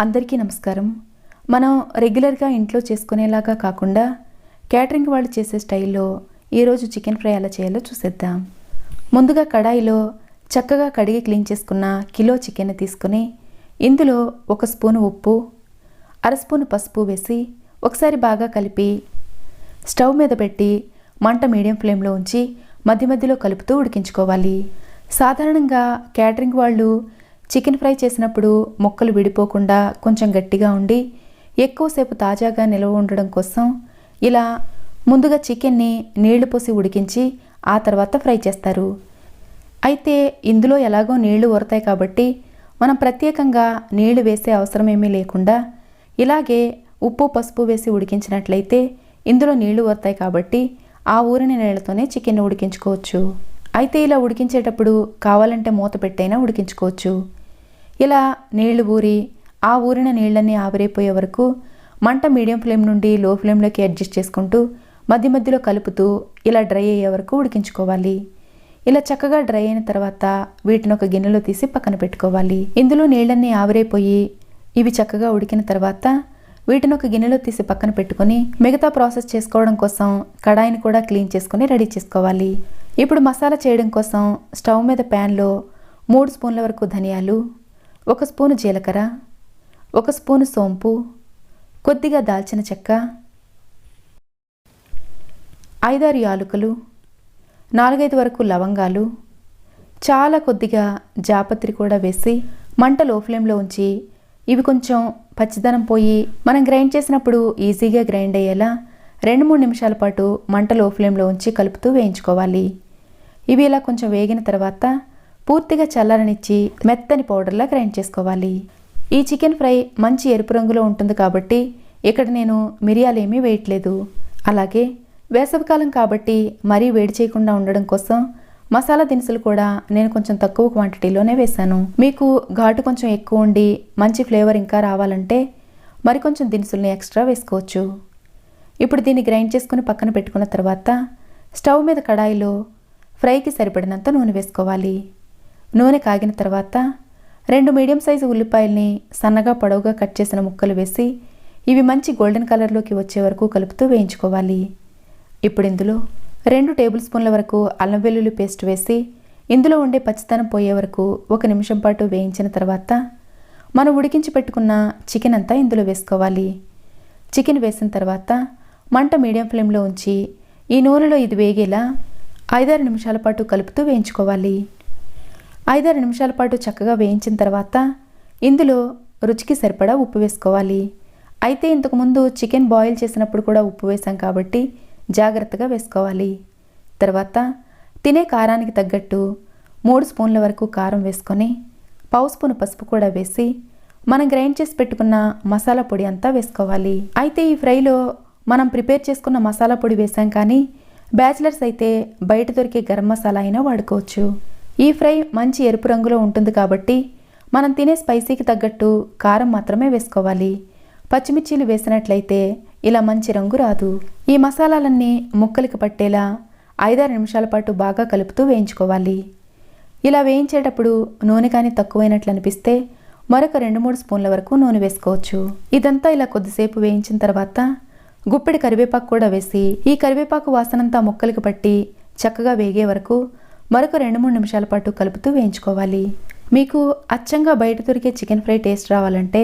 అందరికీ నమస్కారం. మనం రెగ్యులర్గా ఇంట్లో చేసుకునేలాగా కాకుండా క్యాటరింగ్ వాళ్ళు చేసే స్టైల్లో ఈరోజు చికెన్ ఫ్రై ఎలా చేయాలో చూసేద్దాం. ముందుగా కడాయిలో చక్కగా కడిగి క్లీన్ చేసుకున్న కిలో చికెన్ తీసుకుని ఇందులో ఒక స్పూను ఉప్పు అర స్పూను పసుపు వేసి ఒకసారి బాగా కలిపి స్టవ్ మీద పెట్టి మంట మీడియం ఫ్లేమ్లో ఉంచి మధ్య మధ్యలో కలుపుతూ ఉడికించుకోవాలి. సాధారణంగా క్యాటరింగ్ వాళ్ళు చికెన్ ఫ్రై చేసినప్పుడు ముక్కలు విడిపోకుండా కొంచెం గట్టిగా ఉండి ఎక్కువసేపు తాజాగా నిల్వ ఉండడం కోసం ఇలా ముందుగా చికెన్ని నీళ్ళు పోసి ఉడికించి ఆ తర్వాత ఫ్రై చేస్తారు. అయితే ఇందులో ఎలాగో నీళ్ళు ఊరతాయి కాబట్టి మనం ప్రత్యేకంగా నీళ్ళు వేసే అవసరం ఏమీ లేకుండా ఇలాగే ఉప్పు పసుపు వేసి ఉడికించినట్లయితే ఇందులో నీళ్ళు ఊరతాయి కాబట్టి ఆ ఊరిన నీళ్ళతోనే చికెన్ ఉడికించుకోవచ్చు. అయితే ఇలా ఉడికించేటప్పుడు కావాలంటే మూత పెట్టైనా ఉడికించుకోవచ్చు. ఇలా నీళ్ళు ఊరి ఆ ఊరిన నీళ్ళన్నీ ఆవిరైపోయే వరకు మంట మీడియం ఫ్లేమ్ నుండి లో ఫ్లేమ్లోకి అడ్జస్ట్ చేసుకుంటూ మధ్య మధ్యలో కలుపుతూ ఇలా డ్రై అయ్యే వరకు ఉడికించుకోవాలి. ఇలా చక్కగా డ్రై అయిన తర్వాత వీటిని ఒక గిన్నెలో తీసి పక్కన పెట్టుకోవాలి. ఇందులో నీళ్ళన్నీ ఆవిరైపోయి ఇవి చక్కగా ఉడికిన తర్వాత వీటిని ఒక గిన్నెలో తీసి పక్కన పెట్టుకొని మిగతా ప్రాసెస్ చేసుకోవడం కోసం కడాయిని కూడా క్లీన్ చేసుకొని రెడీ చేసుకోవాలి. ఇప్పుడు మసాలా చేయడం కోసం స్టవ్ మీద ప్యాన్లో మూడు స్పూన్ల వరకు ధనియాలు ఒక స్పూను జీలకర్ర ఒక స్పూను సోంపు కొద్దిగా దాల్చిన చెక్క ఐదారు యాలుకలు నాలుగైదు వరకు లవంగాలు చాలా కొద్దిగా జాపత్రి కూడా వేసి మంట లో ఫ్లేమ్లో ఉంచి ఇవి కొంచెం పచ్చిదనం పోయి మనం గ్రైండ్ చేసినప్పుడు ఈజీగా గ్రైండ్ అయ్యేలా రెండు మూడు నిమిషాల పాటు మంట లో ఫ్లేమ్లో ఉంచి కలుపుతూ వేయించుకోవాలి. ఇవి ఇలా కొంచెం వేగిన తర్వాత పూర్తిగా చల్లారనిచ్చి మెత్తని పౌడర్లా గ్రైండ్ చేసుకోవాలి. ఈ చికెన్ ఫ్రై మంచి ఎరుపు రంగులో ఉంటుంది కాబట్టి ఇక్కడ నేను మిరియాలు ఏమీ వేయట్లేదు. అలాగే వేసవికాలం కాబట్టి మరీ వేడి చేయకుండా ఉండడం కోసం మసాలా దినుసులు కూడా నేను కొంచెం తక్కువ క్వాంటిటీలోనే వేశాను. మీకు ఘాటు కొంచెం ఎక్కువ ఉండి మంచి ఫ్లేవర్ ఇంకా రావాలంటే మరి కొంచెం దినుసుల్ని ఎక్స్ట్రా వేసుకోవచ్చు. ఇప్పుడు దీన్ని గ్రైండ్ చేసుకుని పక్కన పెట్టుకున్న తర్వాత స్టవ్ మీద కడాయిలో ఫ్రైకి సరిపడినంత నూనె వేసుకోవాలి. నూనె కాగిన తర్వాత రెండు మీడియం సైజు ఉల్లిపాయల్ని సన్నగా పొడవుగా కట్ చేసిన ముక్కలు వేసి ఇవి మంచి గోల్డెన్ కలర్లోకి వచ్చే వరకు కలుపుతూ వేయించుకోవాలి. ఇప్పుడు ఇందులో రెండు టేబుల్ స్పూన్ల వరకు అల్లం వెల్లుల్లి పేస్ట్ వేసి ఇందులో ఉండే పచ్చితనం పోయే వరకు ఒక నిమిషం పాటు వేయించిన తర్వాత మనం ఉడికించి పెట్టుకున్న చికెన్ అంతా ఇందులో వేసుకోవాలి. చికెన్ వేసిన తర్వాత మంట మీడియం ఫ్లేమ్లో ఉంచి ఈ నూనెలో ఇది వేగేలా ఐదారు నిమిషాల పాటు కలుపుతూ వేయించుకోవాలి. ఐదారు నిమిషాల పాటు చక్కగా వేయించిన తర్వాత ఇందులో రుచికి సరిపడా ఉప్పు వేసుకోవాలి. అయితే ఇంతకుముందు చికెన్ బాయిల్ చేసినప్పుడు కూడా ఉప్పు వేసాం కాబట్టి జాగ్రత్తగా వేసుకోవాలి. తర్వాత తినే కారానికి తగ్గట్టు మూడు స్పూన్ల వరకు కారం వేసుకొని పావు స్పూన్ పసుపు కూడా వేసి మనం గ్రైండ్ చేసి పెట్టుకున్న మసాలా పొడి అంతా వేసుకోవాలి. అయితే ఈ ఫ్రైలో మనం ప్రిపేర్ చేసుకున్న మసాలా పొడి వేసాం కానీ బ్యాచిలర్స్ అయితే బయట దొరికే గరం మసాలా అయినా వాడుకోవచ్చు. ఈ ఫ్రై మంచి ఎరుపు రంగులో ఉంటుంది కాబట్టి మనం తినే స్పైసీకి తగ్గట్టు కారం మాత్రమే వేసుకోవాలి. పచ్చిమిర్చీలు వేసినట్లయితే ఇలా మంచి రంగు రాదు. ఈ మసాలాలన్నీ ముక్కలకి పట్టేలా ఐదారు నిమిషాల పాటు బాగా కలుపుతూ వేయించుకోవాలి. ఇలా వేయించేటప్పుడు నూనె కానీ తక్కువైనట్లు అనిపిస్తే మరొక రెండు మూడు స్పూన్ల వరకు నూనె వేసుకోవచ్చు. ఇదంతా ఇలా కొద్దిసేపు వేయించిన తర్వాత గుప్పెడి కరివేపాకు కూడా వేసి ఈ కరివేపాకు వాసనంతా ముక్కలకి పట్టి చక్కగా వేగే వరకు మరొక రెండు మూడు నిమిషాల పాటు కలుపుతూ వేయించుకోవాలి. మీకు అచ్చంగా బయట దొరికే చికెన్ ఫ్రై టేస్ట్ రావాలంటే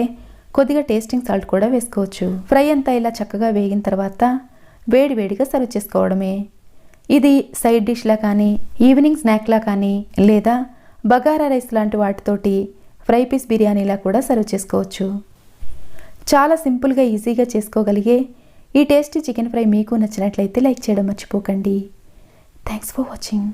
కొద్దిగా టేస్టింగ్ సాల్ట్ కూడా వేసుకోవచ్చు. ఫ్రై అంతా ఇలా చక్కగా వేగిన తర్వాత వేడి వేడిగా సర్వ్ చేసుకోవడమే. ఇది సైడ్ డిష్లా కానీ ఈవినింగ్ స్నాక్లా కానీ లేదా బగారా రైస్ లాంటి వాటితోటి ఫ్రై పీస్ బిర్యానీలా కూడా సర్వ్ చేసుకోవచ్చు. చాలా సింపుల్గా ఈజీగా చేసుకోగలిగే ఈ టేస్టీ చికెన్ ఫ్రై మీకు నచ్చినట్లయితే లైక్ చేయడం మర్చిపోకండి. Thanks for watching